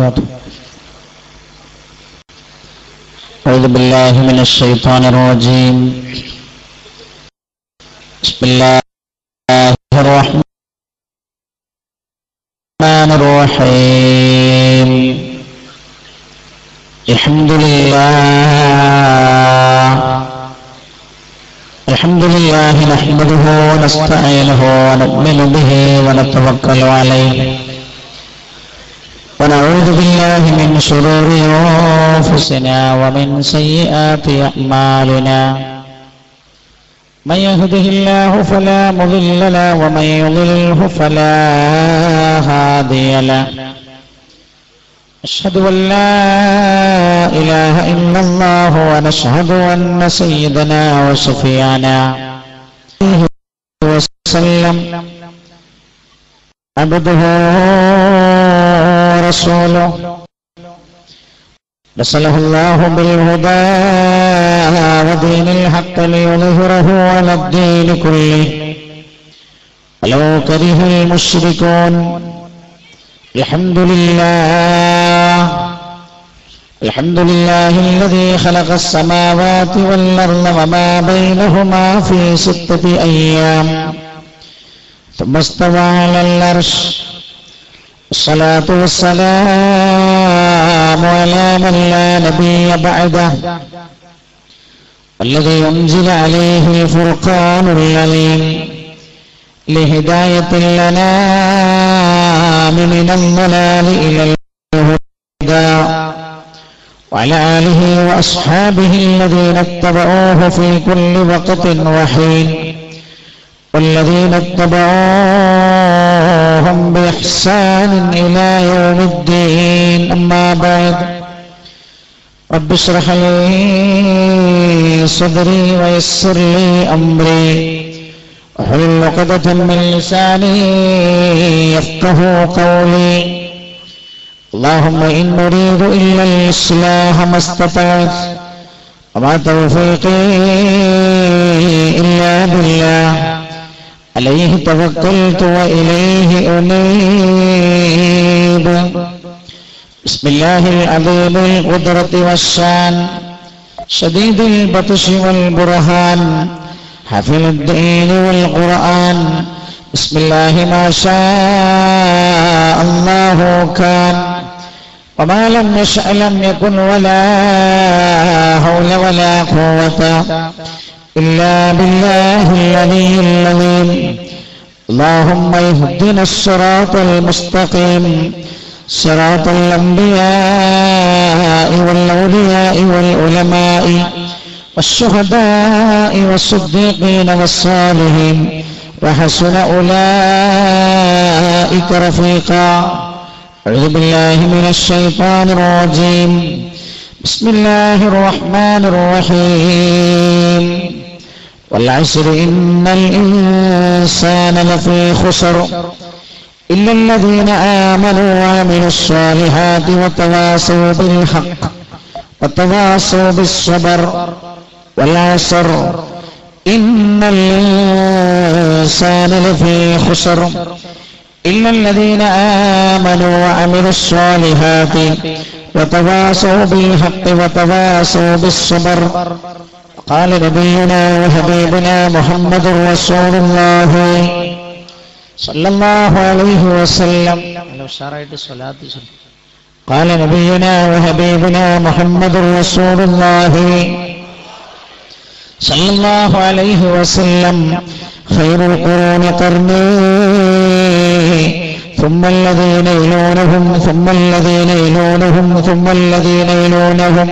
وبركاته. أعوذ بالله من الشيطان الرجيم. بسم الله الرحمن الرحيم. الحمد لله. الحمد لله نحمده ونستعينه ونؤمن به ونتوكل عليه. ونعوذ بالله من شرور أنفسنا ومن سيئات أعمالنا. من يهده الله فلا مضل له ومن يضلله فلا هادي له. أشهد أن لا إله إلا الله ونشهد أن سيدنا وشفيعنا وسلم. عبده ورسوله. رسله الله بالهدى ودين الحق ليظهره على الدين كله. ولو كره المشركون. الحمد لله. الحمد لله الذي خلق السماوات والأرض وما بينهما في ستة أيام. ثم استوى على العرش. الصلاة والسلام على من لا نبي بعده. والذي أنزل عليه الفرقان العليم لهداية الأنام من الضلال إلى الهدى. وعلى آله وأصحابه الذين اتبعوه في كل وقت وحين. والذين اتبعوهم بإحسان إلى يوم الدين. أما بعد. رب اشرح لي صدري ويسر لي أمري. واحلل عقدة من لساني يفقه قولي. اللهم إن نريد إلا الإصلاح ما استطعت. وما توفيقي إلا بالله. عليه توكلت وإليه أنيب. بسم الله العظيم القدرة والشان شديد البطش والبرهان حفل الدين والقرآن. بسم الله ما شاء الله كان وما لم يشأ لم يكن ولا حول ولا قوة. إلا بالله العلي العظيم اللهم اهدنا الصراط المستقيم. صراط الأنبياء والأولياء والعلماء والشهداء والصديقين والصالحين. وحسن أولئك رفيقا. أعوذ بالله من الشيطان الرجيم. بسم الله الرحمن الرحيم. والعسر إن الإنسان لفي خسر إلا الذين آمنوا وعملوا الصالحات وتواصوا بالحق وتواصوا بالصبر والعصر. إن الإنسان لفي خسر إلا الذين آمنوا وعملوا الصالحات وتواصوا بالحق وتواصوا بالصبر قال نبينا وحبيبنا محمد رسول الله صلى الله عليه وسلم قال نبينا وحبيبنا محمد رسول الله صلى الله عليه وسلم خير القرون قرني ثم الذين يلونهم ثم الذين يلونهم ثم الذين يلونهم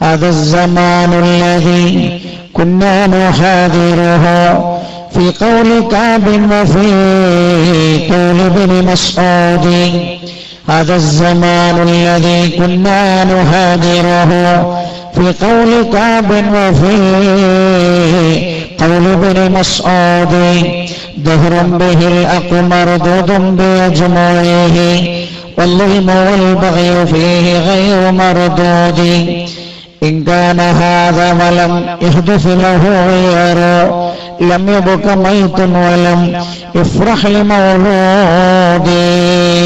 هذا الزمان الذي كنا نحاذره في قول كعب وفي قول ابن مسعود. هذا الزمان الذي كنا نهاجره في قول كعب وفي قول ابن مسعود. دهر به الأق مردود بأجمعه والظلم والبغي فيه غير مردود. إن كان هذا ولم يحدث له غير لم يبق ميت ولم يفرح لمولودي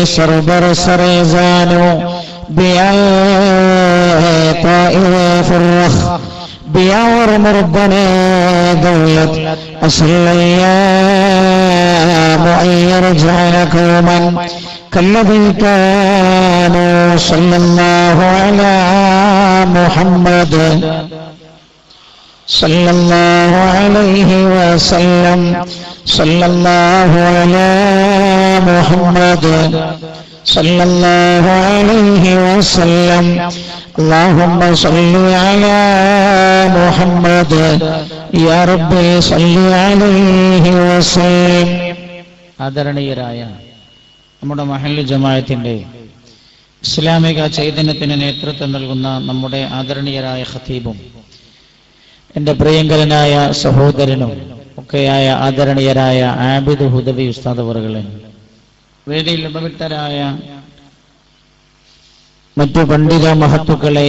سربر سريزان بأيطاء فرخ بيور مربنا دولت. أصل الأيام أن يرجع قوما كالذي كانوا صلى الله على محمد صلى الله عليه وسلم صلى الله على محمد صلى الله عليه وسلم اللهم صل على محمد يا ربي صل عليه وسلم ആദരണീയരായ നമ്മുടെ മഹല്ല് ജമായത്തിന്റെ ഇസ്ലാമിക ചൈതന്യത്തിന് നേതൃത്വം നൽകുന്ന നമ്മുടെ ആദരണീയരായ ഖത്തീബും എന്റെ പ്രിയങ്കരനായ സഹോദരനും ഒക്കെയായ ആദരണീയരായ ആബിദ് ഹുദബി ഉസ്താദ് അവറുകളെ വേദിയിൽ ഉപവിട്ടരായ മറ്റു പണ്ഡിത മഹത്തുക്കളെ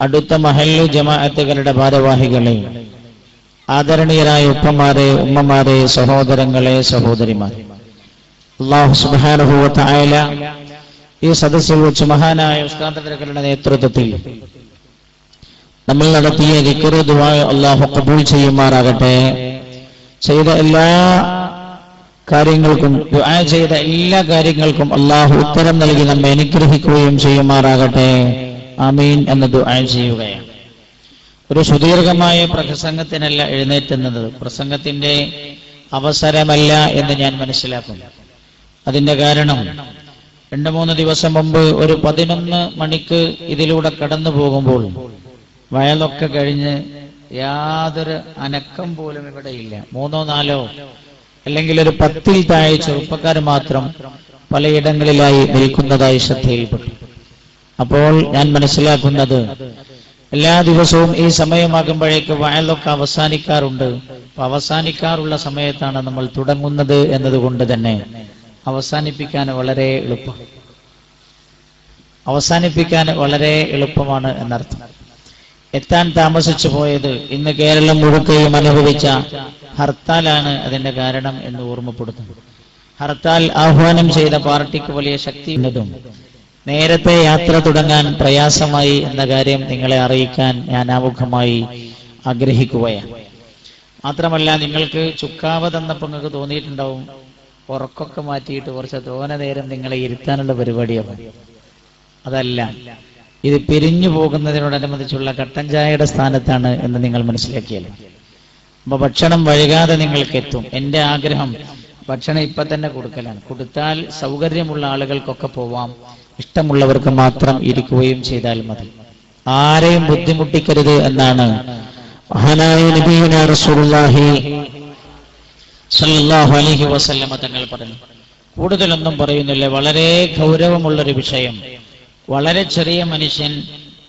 അടുത്ത മഹല്ലു ജമാഅത്തുകളുടെ ഭാരവാഹികളെ ആദരണീയരായ ഉപ്പമാരെ ഉമ്മമാരെ സഹോദരങ്ങളെ സഹോദരിമാരെ. അള്ളാഹു സുബാനുഭവത്തായ ഈ സദസ്സിൽ വെച്ച് മഹാനായ ഉസ്താദരുടെ നേതൃത്വത്തിൽ നമ്മൾ നടത്തിയ വിക്രതുമായ അള്ളാഹു കബൂൾ ചെയ്യുമാറാകട്ടെ. ചെയ്ത എല്ലാ കാര്യങ്ങൾക്കും ചെയ്ത എല്ലാ കാര്യങ്ങൾക്കും അള്ളാഹു ഉത്തരം നൽകി നമ്മെ അനുഗ്രഹിക്കുകയും ചെയ്യുമാറാകട്ടെ. അമീൻ എന്ന് ദുആ ചെയ്യുകയാണ്. ഒരു സുദീർഘമായ പ്രസംഗത്തിനല്ല എഴുന്നേറ്റുന്നത്. പ്രസംഗത്തിന്റെ അവസരമല്ല എന്ന് ഞാൻ മനസ്സിലാക്കുന്നു. അതിന്റെ കാരണം രണ്ടു മൂന്ന് ദിവസം മുമ്പ് ഒരു പതിനൊന്ന് മണിക്ക് ഇതിലൂടെ കടന്നു പോകുമ്പോൾ വയലൊക്കെ കഴിഞ്ഞ് യാതൊരു അനക്കം പോലും ഇവിടെ ഇല്ല. മൂന്നോ നാലോ അല്ലെങ്കിൽ ഒരു പത്തിൽ താഴെ ചെറുപ്പക്കാർ മാത്രം പലയിടങ്ങളിലായി നിൽക്കുന്നതായി ശ്രദ്ധയിൽപ്പെട്ടു. അപ്പോൾ ഞാൻ മനസ്സിലാക്കുന്നത് എല്ലാ ദിവസവും ഈ സമയമാകുമ്പോഴേക്ക് വയലൊക്കെ അവസാനിക്കാറുണ്ട്. അവസാനിക്കാറുള്ള സമയത്താണ് നമ്മൾ തുടങ്ങുന്നത് എന്നതുകൊണ്ട് തന്നെ അവസാനിപ്പിക്കാൻ വളരെ എളുപ്പം. അവസാനിപ്പിക്കാൻ വളരെ എളുപ്പമാണ് എന്നർത്ഥം. എത്താൻ താമസിച്ചു പോയത് ഇന്ന് കേരളം മുഴുക്കയും അനുഭവിച്ച ഹർത്താലാണ് അതിന്റെ കാരണം എന്ന് ഓർമ്മപ്പെടുത്തുന്നു. ഹർത്താൽ ആഹ്വാനം ചെയ്ത പാർട്ടിക്ക് വലിയ ശക്തി ഉള്ളതും നേരത്തെ യാത്ര തുടങ്ങാൻ പ്രയാസമായി എന്ന കാര്യം നിങ്ങളെ അറിയിക്കാൻ ഞാൻ ആമുഖമായി ആഗ്രഹിക്കുകയാണ്. മാത്രമല്ല നിങ്ങൾക്ക് ചുക്കാവ തന്നപ്പോൾ നിങ്ങൾക്ക് തോന്നിയിട്ടുണ്ടാവും ഉറക്കൊക്കെ മാറ്റിയിട്ട് കുറച്ച് തോന നേരം നിങ്ങളെ ഇരുത്താനുള്ള പരിപാടിയാണ്. അതല്ല ഇത് പിരിഞ്ഞു പോകുന്നതിനോടനുബന്ധിച്ചുള്ള കട്ടൻ ചായയുടെ സ്ഥാനത്താണ് എന്ന് നിങ്ങൾ മനസ്സിലാക്കിയല്ലോ അപ്പൊ ഭക്ഷണം വൈകാതെ നിങ്ങൾക്ക് എത്തും എന്റെ ആഗ്രഹം ഭക്ഷണം ഇപ്പൊ തന്നെ കൊടുക്കലാണ്. കൊടുത്താൽ സൗകര്യമുള്ള ആളുകൾക്കൊക്കെ പോവാം. ഇഷ്ടമുള്ളവർക്ക് മാത്രം ഇരിക്കുകയും ചെയ്താൽ മതി. ആരെയും ബുദ്ധിമുട്ടിക്കരുത് എന്നാണ് മഹാനായ നബീന റസൂലുള്ളാഹി സല്ലല്ലാഹു അലൈഹി വസല്ലമ തങ്ങൾ പറഞ്ഞു. കൂടുതലൊന്നും പറയുന്നില്ല. വളരെ ഗൗരവമുള്ളൊരു വിഷയം. വളരെ ചെറിയ മനുഷ്യൻ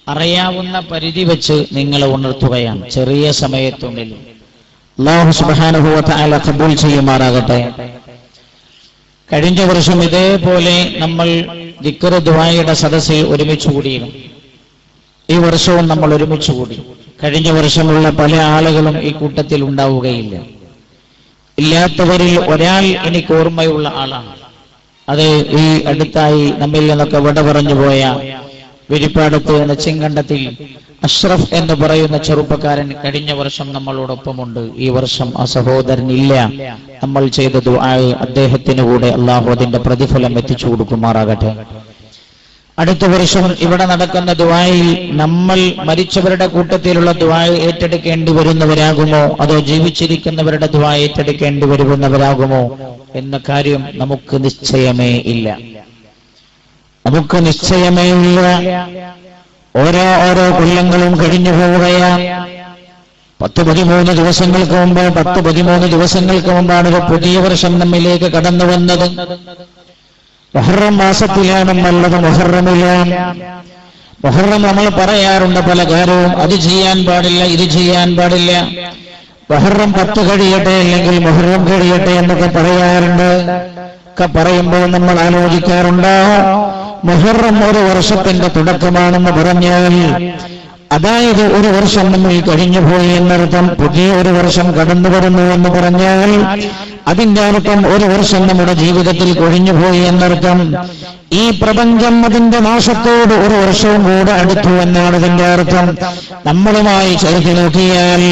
അറിയാവുന്ന പരിധി വെച്ച് നിങ്ങളെ ഉണർത്തുകയാണ്. ചെറിയ സമയത്തുള്ളിൽ. അള്ളാഹു വ കബൂൽ ചെയ്യുമാറാകട്ടെ. കഴിഞ്ഞ വർഷം ഇതേപോലെ നമ്മൾ ദിക്ർ ദുബായിയുടെ സദസ്സിൽ ഒരുമിച്ച് കൂടിയിരുന്നു ഈ വർഷവും നമ്മൾ ഒരുമിച്ച് കൂടി. കഴിഞ്ഞ വർഷമുള്ള പല ആളുകളും ഈ കൂട്ടത്തിൽ ഉണ്ടാവുകയില്ല. ഇല്ലാത്തവരിൽ ഒരാൾ എനിക്ക് ഓർമ്മയുള്ള ആളാണ്. അത് ഈ അടുത്തായി നമ്മിൽ നിന്നൊക്കെ വിട പറഞ്ഞു പോയ വിരിപ്പാടത്ത് നെച്ചിങ്കണ്ടത്തിൽ അഷ്റഫ് എന്ന് പറയുന്ന ചെറുപ്പക്കാരൻ കഴിഞ്ഞ വർഷം നമ്മളോടൊപ്പമുണ്ട്. ഈ വർഷം ആ സഹോദരൻ ഇല്ല നമ്മൾ ചെയ്ത ദുആ അദ്ദേഹത്തിന് കൂടെ അള്ളാഹു അതിന്റെ പ്രതിഫലം എത്തിച്ചു കൊടുക്കുമാറാകട്ടെ. അടുത്ത വർഷം ഇവിടെ നടക്കുന്ന ദുആയിൽ നമ്മൾ മരിച്ചവരുടെ കൂട്ടത്തിലുള്ള ദുബായ് ഏറ്റെടുക്കേണ്ടി വരുന്നവരാകുമോ? അതോ ജീവിച്ചിരിക്കുന്നവരുടെ ദുബായ് ഏറ്റെടുക്കേണ്ടി വരുന്നവരാകുമോ? എന്ന കാര്യം നമുക്ക് നിശ്ചയമേ ഇല്ല. നമുക്ക് നിശ്ചയമേ ഇല്ല. ഓരോ ഓരോ കൊല്ലങ്ങളും കഴിഞ്ഞു പോവുകയാണ് പത്ത് പതിമൂന്ന് ദിവസങ്ങൾക്ക് മുമ്പ് പത്ത് പതിമൂന്ന് ദിവസങ്ങൾക്ക് മുമ്പാണ് ഒരു പുതിയ വർഷം നമ്മിലേക്ക് കടന്നു വന്നത്. മൊഹറം മാസത്തിലാണ് നല്ലത് മൊഹറമിലാണ് മൊഹറം നമ്മൾ പറയാറുണ്ട് പല കാര്യവും. അത് ചെയ്യാൻ പാടില്ല ഇത് ചെയ്യാൻ പാടില്ല. മൊഹറം പത്ത് കഴിയട്ടെ അല്ലെങ്കിൽ മൊഹറം കഴിയട്ടെ എന്നൊക്കെ പറയാറുണ്ട്. ഒക്കെ പറയുമ്പോൾ നമ്മൾ ആലോചിക്കാറുണ്ട്? മൊഹറം ഒരു വർഷത്തിന്റെ തുടക്കമാണെന്ന് പറഞ്ഞാൽ അതായത് ഒരു വർഷം നമ്മൾ കഴിഞ്ഞു പോയി എന്നർത്ഥം പുതിയ ഒരു വർഷം കടന്നു വരുന്നു എന്ന് പറഞ്ഞാൽ അതിന്റെ അർത്ഥം ഒരു വർഷം നമ്മുടെ ജീവിതത്തിൽ കൊഴിഞ്ഞുപോയി എന്നർത്ഥം. ഈ പ്രപഞ്ചം അതിന്റെ നാശത്തോട് ഒരു വർഷവും കൂടെ അടുത്തു എന്നാണ് ഇതിന്റെ അർത്ഥം. നമ്മളുമായി ചേർത്ത് നോക്കിയാൽ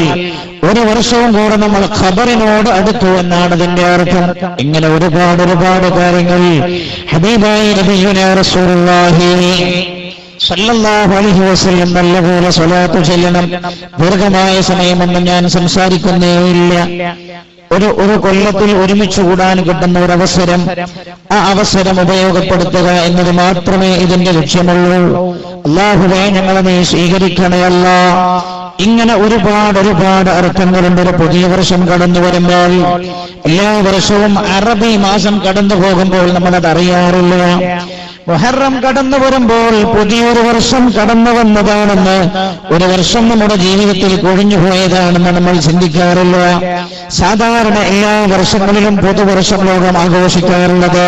ഒരു വർഷവും കൂടെ നമ്മൾ ഖബറിനോട് അടുത്തു എന്നാണ് ഇതിന്റെ അർത്ഥം. ഇങ്ങനെ ഒരുപാട് ഒരുപാട് കാര്യങ്ങൾ. ഹബീബായി റസൂലുള്ളാഹി അലൈഹി വസല്ലം നല്ലപോലെ സ്വലാത്ത് ചെല്ലണം. ദീർഘമായ സമയമൊന്നും ഞാൻ സംസാരിക്കുന്നേ ഇല്ല. ഒരു ഒരു കൊല്ലത്തിൽ ഒരുമിച്ച് കൂടാൻ കിട്ടുന്ന ഒരു അവസരം ആ അവസരം ഉപയോഗപ്പെടുത്തുക എന്നത് മാത്രമേ ഇതിന്റെ ലക്ഷ്യമുള്ളൂ. അല്ലാഹുവേ ഞങ്ങളെ നീ സ്വീകരിക്കണയല്ല ഇങ്ങനെ ഒരുപാട് ഒരുപാട് അർത്ഥങ്ങളുണ്ട്. ഒരു പുതിയ വർഷം കടന്നു വരുമ്പോൾ എല്ലാ വർഷവും അറബി മാസം കടന്നു പോകുമ്പോൾ നമ്മളത് അറിയാറില്ല മുഹറം കടന്നു വരുമ്പോൾ പുതിയൊരു വർഷം കടന്നു വന്നതാണെന്ന് ഒരു വർഷം നമ്മുടെ ജീവിതത്തിൽ കൊഴിഞ്ഞു പോയതാണെന്ന് നമ്മൾ ചിന്തിക്കാറില്ല. സാധാരണ എല്ലാ വർഷങ്ങളിലും പുതുവർഷം ലോകം ആഘോഷിക്കാറുള്ളത്.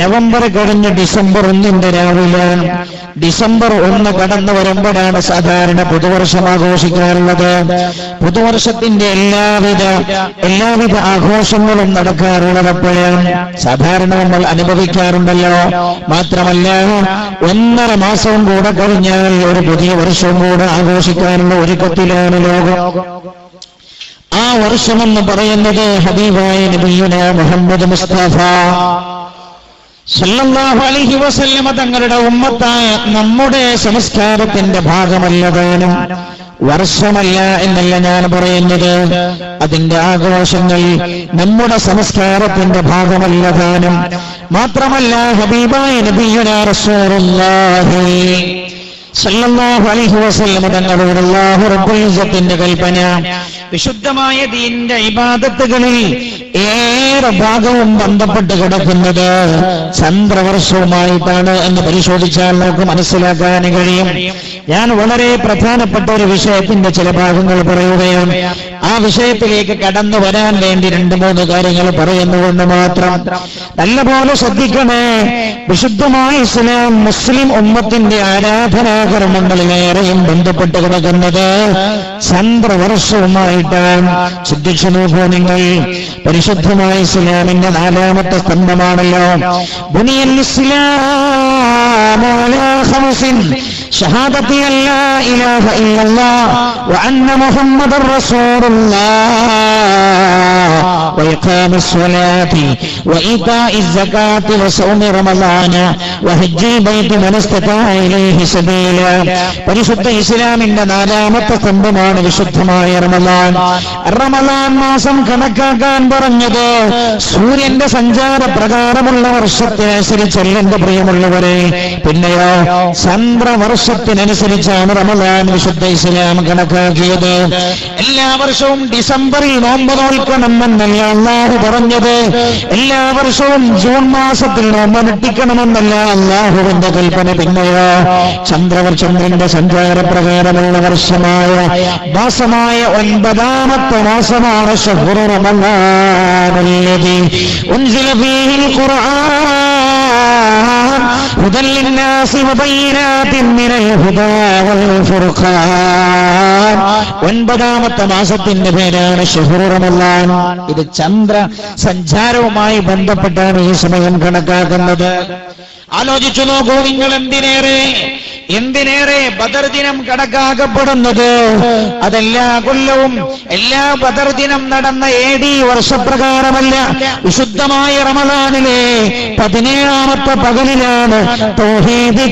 നവംബർ കഴിഞ്ഞ് ഡിസംബർ ഒന്നിന്റെ രാവിലെ. ഡിസംബർ ഒന്ന് കടന്നു വരുമ്പോഴാണ് സാധാരണ പുതുവർഷം ആഘോഷിക്കാറുള്ളത്. പുതുവർഷത്തിന്റെ എല്ലാവിധ എല്ലാവിധ ആഘോഷങ്ങളും നടക്കാറുള്ളത് സാധാരണ നമ്മൾ അനുഭവിക്കാറുണ്ടല്ലോ മാത്രമല്ല ഒന്നര മാസവും കൂടെ കഴിഞ്ഞാൽ ഒരു പുതിയ വർഷവും കൂടെ ആഘോഷിക്കാനുള്ള ഒരുക്കത്തിലാണ് ലോകം. ആ വർഷമെന്ന് പറയുന്നത് ഹബീബായ നബീന മുഹമ്മദ് മുസ്തഫ. സല്ലല്ലാഹു അലൈഹി വസല്ലമ തങ്ങളുടെ ഉമ്മത്തായ നമ്മുടെ സംസ്കാരത്തിന്റെ ഭാഗമല്ലതാനും വർഷമല്ല എന്നല്ല ഞാൻ പറയുന്നത്. അതിന്റെ ആഘോഷങ്ങൾ നമ്മുടെ സംസ്കാരത്തിന്റെ ഭാഗമല്ല താനും. മാത്രമല്ല ഹബീബായ അലൈഹി വസല്ലം അല്ലാഹു കൽപ്പന. വിശുദ്ധമായ ദീന്റെ ഇബാദത്തുകളിൽ ഏറെ ഭാഗവും ബന്ധപ്പെട്ട് കിടക്കുന്നത് ചന്ദ്രവർഷവുമായിട്ടാണ് എന്ന് പരിശോധിച്ചാൽ നമുക്ക് മനസ്സിലാക്കാൻ കഴിയും. ഞാൻ വളരെ പ്രധാനപ്പെട്ട ഒരു വിഷയത്തിന്റെ ചില ഭാഗങ്ങൾ പറയുകയാണ്. ആ വിഷയത്തിലേക്ക് കടന്നു വരാൻ വേണ്ടി രണ്ട് മൂന്ന് കാര്യങ്ങൾ പറയുന്നുകൊണ്ട് മാത്രം. നല്ലപോലെ ശ്രദ്ധിക്കണേ. വിശുദ്ധമായ ഇസ്ലാം മുസ്ലിം ഉമ്മത്തിന്റെ ആരാധനാകർമ്മങ്ങളിലേറെയും ബന്ധപ്പെട്ട് കിടക്കുന്നത് ചന്ദ്രവർഷവുമായിട്ടാണ്. ശ്രദ്ധിച്ചു നിങ്ങൾ പരിശുദ്ധമായ ഇസ്ലാമിന്റെ നാലാമത്തെ സ്തംഭമാണല്ലോ. ബുനിയൽ ഇസ്ലാം ഷഹാദത്തിൽ أن لا إله إلا الله وأن محمد رسول الله وإقام الصلاة وإيتاء الزكاة وصوم رمضان وحج بيت من استطاع إليه سبيلا പരിശുദ്ധ ഇസ്ലാമിന്റെ നാലാമത്തെ സ്തംഭമാണ് വിശുദ്ധമായ റമലാൻ റമലാൻ മാസം കണക്കാക്കാൻ പറഞ്ഞത് സൂര്യന്റെ സഞ്ചാര പ്രകാരമുള്ള വർഷത്തിനനുസരിച്ചല്ല എന്റെ പ്രിയമുള്ളവരെ പിന്നെയോ ചന്ദ്രവർഷത്തിനനുസരിച്ചാണ് റമലാൻ വിശുദ്ധ ഇസ്ലാം കണക്കാക്കിയത് എല്ലാ വർഷവും ഡിസംബറിൽ നോമ്പ് അള്ളാഹു പറഞ്ഞത് എല്ലാ വർഷവും ജൂൺ മാസത്തിൽ നമ്മൾ അനുഷ്ഠിക്കണമെന്നല്ല അള്ളാഹുവിന്റെ കൽപ്പന പിന്നെയോ? ചന്ദ്രവർ ചന്ദ്രന്റെ സഞ്ചാരപ്രകാരമുള്ള വർഷമായ മാസമായ ഒൻപതാമത്തെ മാസമാണ് ഷഹുറ റമളാനല്ലദീ ഉൻസില ഫീഹിൽ ഖുർആൻ. ഒൻപതാമത്തെ മാസത്തിന്റെ പേരാണ് ഷഹുറ ഇത് ചന്ദ്ര സഞ്ചാരവുമായി ബന്ധപ്പെട്ടാണ് ഈ സമയം കണക്കാക്കുന്നത്. ആലോചിച്ചു നോക്കൂ നിങ്ങൾ എന്തിനേറെ എന്തിനേറെ ബദർ ദിനം കണക്കാക്കപ്പെടുന്നത്? അതെല്ലാ കൊല്ലവും എല്ലാ ബദർ ദിനം നടന്ന എ ഡി വർഷപ്രകാരമല്ല. വിശുദ്ധമായ റമദാനിലെ പതിനേഴാമത്തെ പകലിലാണ് തോഹീദ്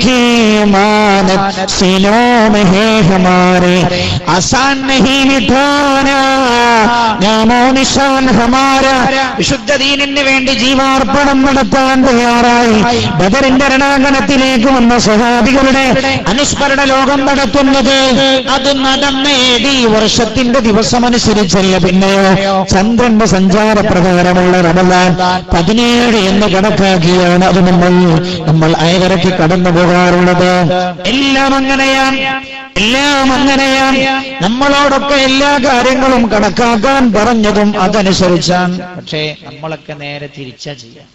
की मानत सीनों में है हमारे आसान नहीं मिठाना നാമോ നിശാൻ ഹമാര വിശുദ്ധ ദീനിന് വേണ്ടി ജീവാർപ്പണം നടത്താൻ തയ്യാറായി ബദറിന്റെ രണാങ്കണത്തിലേക്ക് വന്ന സഹാബികളുടെ അനുസ്മരണ ലോകം നടത്തുന്നത് അത് നടന്ന ഏടി വർഷത്തിന്റെ ദിവസമനുസരിച്ചല്ല പിന്നെയോ ചന്ദ്രന്റെ സഞ്ചാര പ്രകാരമുള്ള റമലാൻ പതിനേഴ് എന്ന് കണക്കാക്കിയാണ് അത് നമ്മൾ നമ്മൾ അയകരയ്ക്ക് കടന്നു പോകാറുള്ളത് എല്ലാം അങ്ങനെയാണ് എല്ലാം അങ്ങനെയാണ്. നമ്മളോടൊക്കെ എല്ലാ കാര്യങ്ങളും കണക്കാക്കാൻ പറഞ്ഞതും അതനുസരിച്ചാണ്. പക്ഷേ നമ്മളൊക്കെ നേരെ തിരിച്ചാ ചെയ്യാം.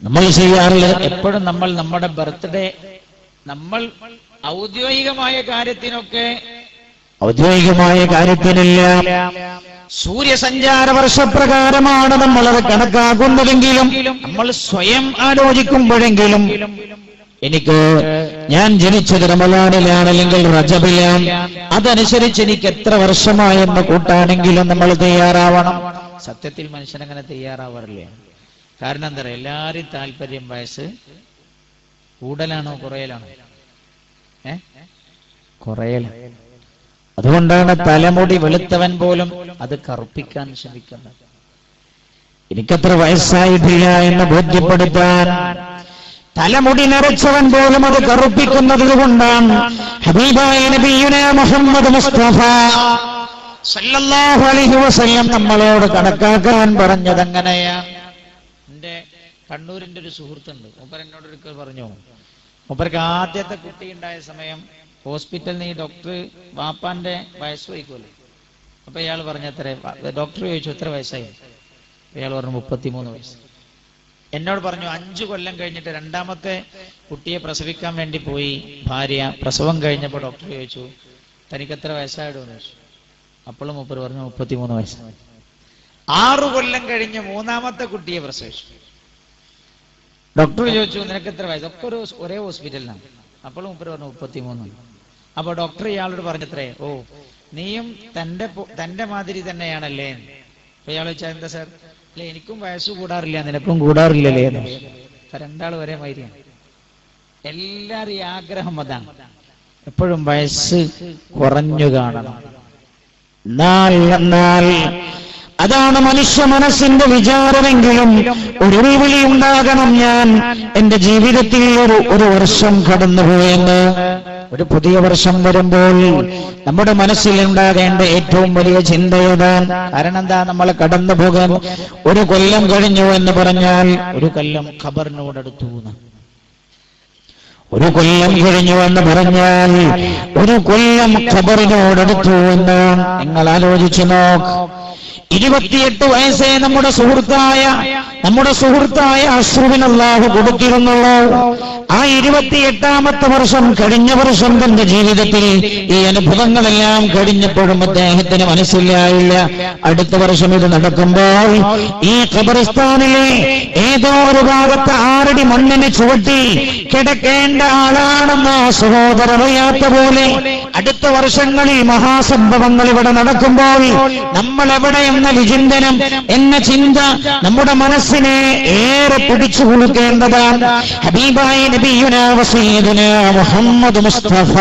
നമ്മൾ ചെയ്യാറില്ല. എപ്പോഴും നമ്മൾ നമ്മുടെ ബർത്ത്ഡേ നമ്മൾ ഔദ്യോഗികമായ കാര്യത്തിനൊക്കെ ഔദ്യോഗികമായ കാര്യത്തിനില്ല. സൂര്യസഞ്ചാര വർഷപ്രകാരമാണ് നമ്മളത് കണക്കാക്കുന്നതെങ്കിലും നമ്മൾ സ്വയം ആലോചിക്കുമ്പോഴെങ്കിലും എനിക്ക് ഞാൻ ജനിച്ചത് റമലാനിലാണ് അല്ലെങ്കിൽ റജബിലാണ്. അതനുസരിച്ച് എനിക്ക് എത്ര വർഷമായെന്ന് കൂട്ടാണെങ്കിലും നമ്മൾ തയ്യാറാവണം. സത്യത്തിൽ മനുഷ്യൻ അങ്ങനെ തയ്യാറാവാറില്ല. കാരണം എന്താ പറയുക എല്ലാവരും താല്പര്യം വയസ്സ് കൂടലാണോ കുറയലാണോ? ഏ? കുറയല അതുകൊണ്ടാണ് തലമുടി വെളുത്തവൻ പോലും അത് കറുപ്പിക്കാൻ ശ്രമിക്കുന്നത്. എനിക്കത്ര വയസ്സായിട്ടില്ല എന്ന് ബോധ്യപ്പെടുത്താൻ തലമുടി നിറച്ചവൻ പോലും അത് കറുപ്പിക്കുന്നത് കൊണ്ടാണ് ഹബീബായ നബിയുന മുഹമ്മദ് മുസ്തഫ സല്ലല്ലാഹു അലൈഹി വസല്ലം നമ്മളോട് കണക്കാക്കാൻ പറഞ്ഞത് എങ്ങനെയാ എന്റെ കണ്ണൂരിന്റെ ഒരു സുഹൃത്തുണ്ട്. മൂപ്പർ എന്നോട് ഒരിക്കൽ പറഞ്ഞു മൂപ്പർക്ക് ആദ്യത്തെ കുട്ടി ഉണ്ടായ സമയം ഹോസ്പിറ്റലിൽ ഈ ഡോക്ടർ വാപ്പാന്റെ വയസ്സ് വയ്ക്കുമല്ലോ അപ്പൊ ഇയാൾ പറഞ്ഞ എത്ര ഡോക്ടർ ചോദിച്ചു എത്ര വയസ്സായി? ഇയാൾ പറഞ്ഞു മുപ്പത്തിമൂന്ന് വയസ്സ്. എന്നോട് പറഞ്ഞു അഞ്ചു കൊല്ലം കഴിഞ്ഞിട്ട് രണ്ടാമത്തെ കുട്ടിയെ പ്രസവിക്കാൻ വേണ്ടി പോയി ഭാര്യ. പ്രസവം കഴിഞ്ഞപ്പോൾ ഡോക്ടർ ചോദിച്ചു തനിക്ക് എത്ര വയസ്സായിടുമെന്ന് ചോദിച്ചു. അപ്പോഴും മുപ്പത് പറഞ്ഞു മുപ്പത്തിമൂന്ന് വയസ്സ്. ആറു കൊല്ലം കഴിഞ്ഞ് മൂന്നാമത്തെ കുട്ടിയെ പ്രസവിച്ചു. ഡോക്ടർ ചോദിച്ചു നിനക്ക് എത്ര വയസ്സ്? ഒക്കെ ഒരു ഒരേ ഹോസ്പിറ്റലിലാണ്. അപ്പോഴും മുപ്പത് പറഞ്ഞു മുപ്പത്തിമൂന്ന്. അപ്പൊ ഡോക്ടർ ഇയാളോട് പറഞ്ഞത്രേ ഓ നീയും തന്റെ തന്റെ മാതിരി തന്നെയാണല്ലേ? അപ്പൊ ഇയാൾ ചോദിച്ചാൽ എന്താ സാർ അല്ലെ എനിക്കും വയസ്സ് കൂടാറില്ല നിനക്കും കൂടാറില്ലല്ലേ രണ്ടാൾ ഒരേ മാതിരിയാണ്. എല്ലാരെയും ആഗ്രഹം അതാണ്. എപ്പോഴും വയസ്സ് കുറഞ്ഞു കാണണം. അതാണ് മനുഷ്യ മനസ്സിന്റെ വിചാരമെങ്കിലും ഒരു വിളി ഉണ്ടാകണം ഞാൻ. എന്റെ ജീവിതത്തിൽ ഒരു ഒരു വർഷം കടന്നുപോയെന്ന്. ഒരു പുതിയ വർഷം വരുമ്പോൾ നമ്മുടെ മനസ്സിൽ ഉണ്ടാകേണ്ട ഏറ്റവും വലിയ ചിന്തയതാണ് കാരണം എന്താ? നമ്മൾ കടന്നു പോകാൻ ഒരു കൊല്ലം കഴിഞ്ഞു എന്ന് പറഞ്ഞാൽ ഒരു കൊല്ലം ഖബറിനോടടുത്തു. ഒരു കൊല്ലം കഴിഞ്ഞു എന്ന് പറഞ്ഞാൽ ഒരു കൊല്ലം ഖബറിനോടടുത്തു എന്ന്. നിങ്ങൾ ആലോചിച്ചു നോക്ക്. ഇരുപത്തിയെട്ട് വയസ്സേ നമ്മുടെ സുഹൃത്തായ നമ്മുടെ സുഹൃത്തായ അശ്രുവിന് അള്ളാഹു കൊടുത്തിരുന്നുള്ളൂ. ആ ഇരുപത്തിയെട്ടാമത്തെ വർഷം കഴിഞ്ഞ വർഷം തന്റെ ജീവിതത്തിൽ ഈ അനുഭവങ്ങളെല്ലാം കഴിഞ്ഞപ്പോഴും അദ്ദേഹത്തിന് മനസ്സിലായില്ല. അടുത്ത വർഷം ഇത് നടക്കുമ്പോൾ ഈ ഖബറിസ്ഥാനിലെ ഏതോ ഒരു ഭാഗത്ത് ആറടി മണ്ണിനെ ചുവട്ടി കിടക്കേണ്ട ആളാണെന്ന് അറിയാത്ത പോലെ അടുത്ത വർഷങ്ങളിൽ മഹാസംഭവങ്ങൾ ഇവിടെ നടക്കുമ്പോൾ നമ്മൾ എവിടെ എന്ന വിചിന്തനം എന്ന ചിന്ത നമ്മുടെ മനസ്സിനെ ഏറെ പിടിച്ചു കൊടുക്കേണ്ടതാണ് ഹബീബായ നബിയുന വസീദുന മുഹമ്മദ് മുസ്തഫ.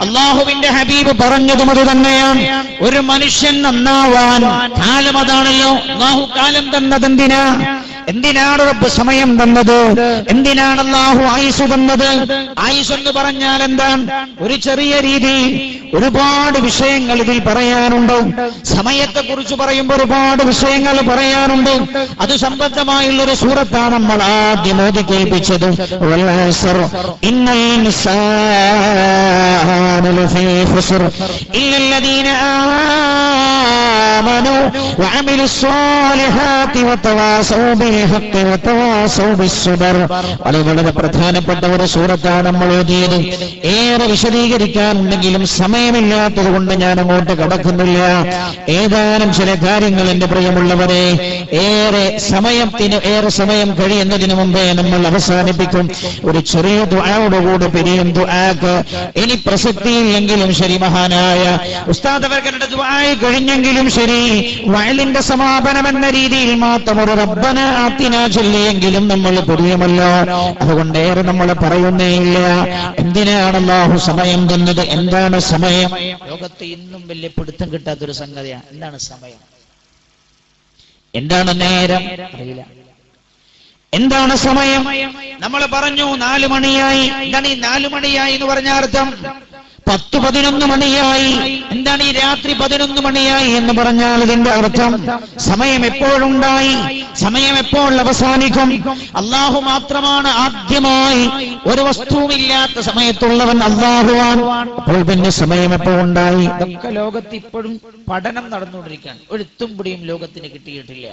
അള്ളാഹുവിന്റെ ഹബീബ് പറഞ്ഞതും അത് തന്നെയാണ്. ഒരു മനുഷ്യൻ നന്നാവാൻ കാലം അതാണല്ലോ അള്ളാഹു കാലം തന്നതെന്തിനാ എന്തിനാണ് റബ്ബ് സമയം തന്നത്? എന്തിനാണ് അള്ളാഹു ആയുസ് തന്നത്? ആയുസ് എന്ന് പറഞ്ഞാൽ എന്താണ്? ഒരു ചെറിയ രീതി. ഒരുപാട് വിഷയങ്ങൾ ഇതിൽ പറയാനുണ്ട്. സമയത്തെ കുറിച്ച് പറയുമ്പോൾ ഒരുപാട് വിഷയങ്ങൾ പറയാനുണ്ട്. അത് സംബന്ധമായുള്ള ഒരു സൂറത്താണ് നമ്മൾ ആദ്യം ഓതി കേൾപ്പിച്ചത് വളരെ പ്രധാനപ്പെട്ട ഒരു സൂറത്താണ് നമ്മൾ ഓതിയത് ഏറെ വിശദീകരിക്കാനുണ്ടെങ്കിലും സമയം സമയമില്ലാത്തത് കൊണ്ട് ഞാൻ അങ്ങോട്ട് കടക്കുന്നില്ല. ഏതാനും ചില കാര്യങ്ങൾ എന്റെ പ്രിയമുള്ളവരെ ഏറെ സമയത്തിന് ഏറെ സമയം കഴിയുന്നതിന് മുമ്പേ നമ്മൾ അവസാനിപ്പിക്കും. ഒരു ചെറിയ ദുആയോടുകൂടി പിരിയും ദുആക്ക്. ഇനി പ്രസക്തിയില്ലെങ്കിലും ശരി മഹാനായ ഉസ്താദ് അവർക്കരുടെ കഴിഞ്ഞെങ്കിലും ശരി വയലിന്റെ സമാപനം എന്ന രീതിയിൽ മാത്രം ഒരു റബ്ബന ആത്തിനാ ചൊല്ലിയെങ്കിലും നമ്മൾ പുതിയമല്ല അതുകൊണ്ട് ഏറെ നമ്മൾ പറയുന്നേയില്ല എന്തിനാണ് അല്ലാഹു സമയം തന്നത്? എന്താണ് സമയം ലോകത്ത് ഇന്നും വലിയ പിടുത്തം കിട്ടാത്തൊരു സംഗതിയാണ് എന്താണ് സമയം? എന്താണ് നേരം? അറിയില്ല. എന്താണ് സമയം? നമ്മൾ പറഞ്ഞു നാലു മണിയായി. എന്താണ് ഈ നാലു മണിയായി എന്ന് പറഞ്ഞ അർത്ഥം. പത്ത് പതിനൊന്ന് മണിയായി. എന്താണ് ഈ രാത്രി പതിനൊന്ന് മണിയായി എന്ന് പറഞ്ഞാൽ ഇതിന്റെ അർത്ഥം സമയം എപ്പോഴുണ്ടായി. സമയം എപ്പോൾ അവസാനിക്കും? അള്ളാഹു മാത്രമാണ് ആദ്യമായി ഒരു വസ്തുവുമില്ലാത്ത സമയത്തുള്ളവൻ അള്ളാഹുവാൻ അപ്പോൾ പിന്നെ സമയം എപ്പോ ഉണ്ടായി? ലോകത്ത് ഇപ്പോഴും പഠനം നടന്നുകൊണ്ടിരിക്കുകയാണ്. ഒഴുത്തും പിടിയും ലോകത്തിന് കിട്ടിയിട്ടില്ല.